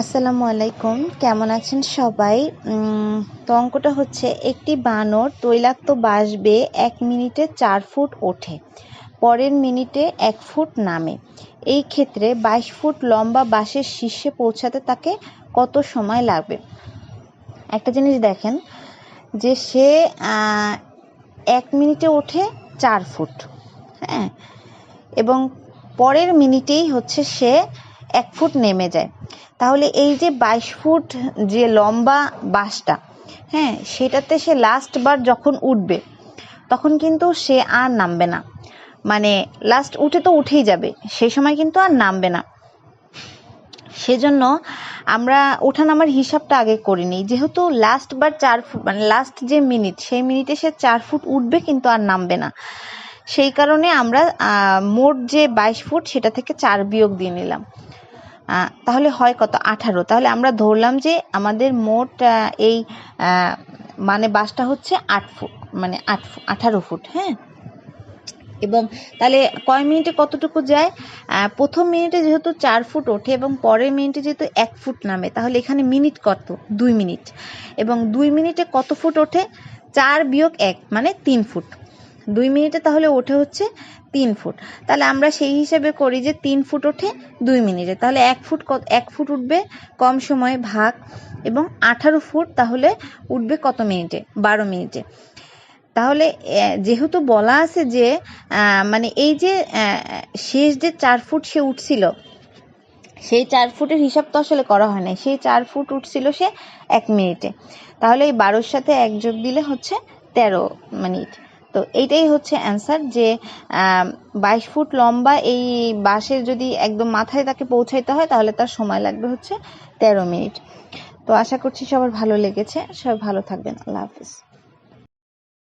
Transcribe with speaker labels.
Speaker 1: আসসালামু আলাইকুম। কেমন আছেন সবাই? তো অঙ্কটা হচ্ছে, একটি বানর তৈলাক্ত বাঁশ বেয়ে এক মিনিটে চার ফুট ওঠে, পরের মিনিটে এক ফুট নামে। এই ক্ষেত্রে বাইশ ফুট লম্বা বাঁশের শীর্ষে পৌঁছাতে তাকে কত সময় লাগবে? একটা জিনিস দেখেন, যে সে এক মিনিটে ওঠে চার ফুট হ্যাঁ? এবং পরের মিনিটেই হচ্ছে সে এক ফুট নেমে যায়। তাহলে এই যে বাইশ ফুট যে লম্বা বাসটা হ্যাঁ সেটাতে সে লাস্ট বার যখন উঠবে, তখন কিন্তু সে আর নামবে না। মানে লাস্ট উঠে তো উঠেই যাবে সেই সময় কিন্তু আর নামবে না। সেজন্য আমরা ওঠানামার হিসাবটা আগে করে নিই। যেহেতু লাস্ট বার চার ফুট মানে লাস্ট যে মিনিট সেই মিনিটে সে চার ফুট উঠবে কিন্তু আর নামবে না। সেই কারণে আমরা মোট যে বাইশ ফুট, সেটা থেকে চার বিয়োগ দিয়ে নিলাম। তাহলে হয় কত? আঠারো। তাহলে আমরা ধরলাম যে আমাদের মোট এই মানে বাসটা হচ্ছে আট ফুট মানে আট ফুট আঠারো ফুট হ্যাঁ? এবং তাহলে কয় মিনিটে কতটুকু যায়? প্রথম মিনিটে যেহেতু চার ফুট ওঠে এবং পরের মিনিটে যেহেতু এক ফুট নামে, তাহলে এখানে মিনিট কত? দুই মিনিট। এবং দুই মিনিটে কত ফুট ওঠে? চার বিয়োগ এক মানে তিন ফুট। দুই মিনিটে তাহলে ওঠে হচ্ছে তিন ফুট। তাহলে আমরা সেই হিসেবে করি যে তিন ফুট ওঠে দুই মিনিটে। তাহলে এক ফুট এক ফুট উঠবে কম সময়ে ভাগ এবং আঠারো ফুট তাহলে উঠবে কত মিনিটে? বারো মিনিটে। তাহলে যেহেতু বলা আছে যে মানে এই যে শেষ যে চার ফুট সে উঠছিল, সেই চার ফুটের হিসাব তো আসলে করা হয় নাই। সেই চার ফুট উঠছিল সে এক মিনিটে। তাহলে এই বারোর সাথে এক যোগ দিলে হচ্ছে তেরো মিনিট। তো এইটাই হচ্ছে অ্যান্সার যে বাইশ ফুট লম্বা এই বাসের যদি একদম মাথায় তাকে পৌঁছাইতে হয়, তাহলে তার সময় লাগবে হচ্ছে তেরো মিনিট। তো আশা করছি সবার ভালো লেগেছে। সবাই ভালো থাকবেন। আল্লাহ হাফিজ।